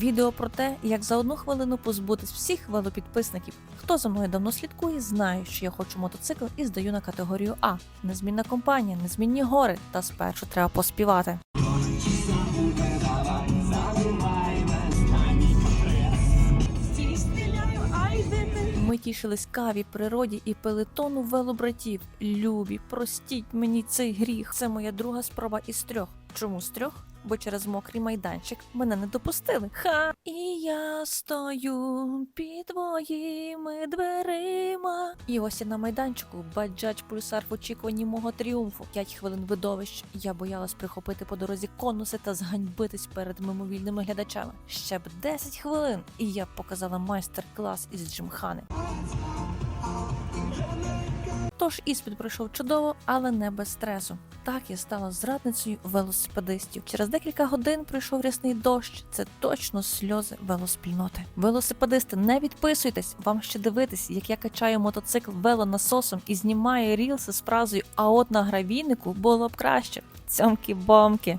Відео про те, як за одну хвилину позбутись всіх велопідписників. Хто за мною давно слідкує, знає, що я хочу мотоцикл і здаю на категорію А. Незмінна компанія, незмінні гори. Та спершу треба поспівати. Ми тішились каві, природі і пелетону велобратів. Любі, простіть мені цей гріх. Це моя друга спроба із трьох. Чому з трьох? Бо через мокрий майданчик мене не допустили. Ха! І я стою під твоїми дверима. І ось я на майданчику баджач пульсар в очікуванні мого тріумфу. П'ять хвилин видовищ. Я боялась прихопити по дорозі конуси та зганьбитись перед мимовільними глядачами. Ще б 10 хвилин, і я показала майстер-клас із Джимхани. Тож іспит пройшов чудово, але не без стресу. Так я стала зрадницею велосипедистів. Через декілька годин прийшов рясний дощ. Це точно сльози велоспільноти. Велосипедисти, не відписуйтесь. Вам ще дивитись, як я качаю мотоцикл велонасосом і знімаю рілси з фразою А от на гравійнику було б краще. Цьомкі-бомки.